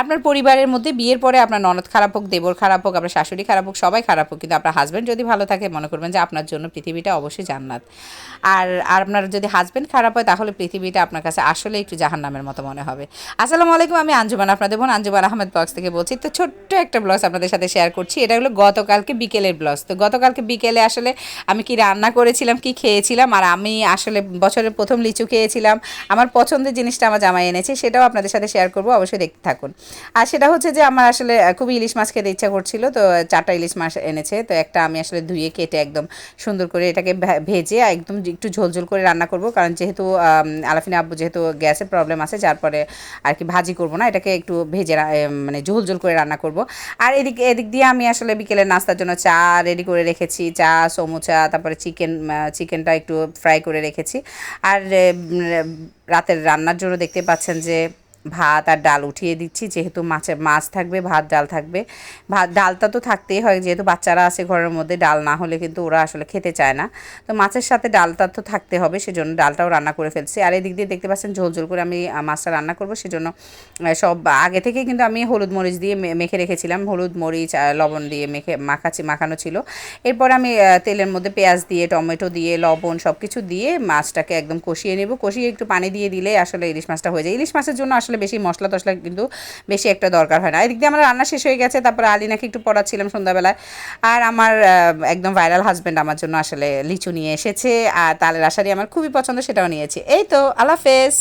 আপনার পরিবারের মধ্যে বিয়ের পরে আপনার ননদ খারাপ হোক, দেবর খারাপ হোক, আপনার শাশুড়ি খারাপ হোক, সবাই খারাপ হোক, কিন্তু আপনার হাজব্যান্ড যদি ভালো থাকে, মনে করবেন যে আপনার জন্য পৃথিবীটা অবশ্যই জান্নাত। আর আর আপনার যদি হাজব্যান্ড খারাপ হয়, তাহলে পৃথিবীটা আপনার কাছে আসলে একটু জাহান্নামের মতো মনে হবে। আসসালামু আলাইকুম, আমি আঞ্জুমান আপনাদের বোন, আঞ্জুমান আহমেদ ব্লগস থেকে বলছি। তো ছোট্ট একটা ব্লগস আপনাদের সাথে শেয়ার করছি। এটা হলো গতকালকে বিকেলের ব্লগস তো গতকালকে বিকেলে আসলে আমি কি রান্না করেছিলাম, কি খেয়েছিলাম, আর আমি আসলে বছরের প্রথম লিচু খেয়েছিলাম। আমার পছন্দের জিনিসটা আমার জামাই এনেছে, সেটাও আপনাদের সাথে শেয়ার করব, অবশ্যই দেখতে থাকুন। আর সেটা হচ্ছে যে আমার আসলে খুবই ইলিশ মাছ খেতে ইচ্ছা করছিল, তো চারটা ইলিশ মাছ এনেছে, তো একটা আমি আসলে ধুয়ে কেটে একদম সুন্দর করে এটাকে ভেজে একদম একটু ঝোলঝোল করে রান্না করব, কারণ যেহেতু আলাফিনা আব্বু যেহেতু গ্যাসের প্রবলেম আছে, যার পরে আর কি ভাজি করব না, এটাকে একটু ভেজে মানে ঝোল ঝোল করে রান্না করব। আর এদিক এদিক দিয়ে আমি আসলে বিকেলের নাস্তার জন্য চা রেডি করে রেখেছি, চা, সমুচা, তারপরে চিকেন চিকেনটা একটু ফ্রাই করে রেখেছি। আর রাতের রান্নার জন্য দেখতে পাচ্ছেন যে ভাত আর ডাল উঠিয়ে দিচ্ছি, যেহেতু মাছের মাছ থাকবে, ভাত, ডাল থাকবে। ভাত, ডালটা তো থাকতেই হয়, যেহেতু বাচ্চারা আছে ঘরের মধ্যে, ডাল না হলে কিন্তু ওরা আসলে খেতে চায় না। তো মাছের সাথে ডালটা তো থাকতে হবে, সেজন্য ডালটাও রান্না করে ফেলছি। আর এদিক দিয়ে দেখতে পাচ্ছেন ঝোল ঝোল করে আমি মাছটা রান্না করব, সেজন্য সব আগে থেকেই কিন্তু আমি হলুদ মরিচ দিয়ে মেখে রেখেছিলাম। হলুদ মরিচ লবণ দিয়ে মেখে মাখাচ্ছি মাখানো ছিল। এরপর আমি তেলের মধ্যে পেঁয়াজ দিয়ে, টমেটো দিয়ে, লবণ সব কিছু দিয়ে মাছটাকে একদম কষিয়ে নেব। কষিয়ে একটু পানি দিয়ে দিলে আসলে ইলিশ মাছটা হয়ে যায়। ইলিশ মাছের জন্য আসলে বেশি মশলা টশলা কিন্তু বেশি একটা দরকার হয় না। এদিক দিয়ে আমার রান্না শেষ হয়ে গেছে, তারপরে আলিনাকে একটু পড়াচ্ছিলাম সন্ধ্যাবেলায়। আর আমার একদম ভাইরাল হাজব্যান্ড আমার জন্য আসলে লিচু নিয়ে এসেছে, আর তালের আশারি আমার খুবই পছন্দ সেটাও নিয়েছি। এই তো, আল্লাহ হাফেজ।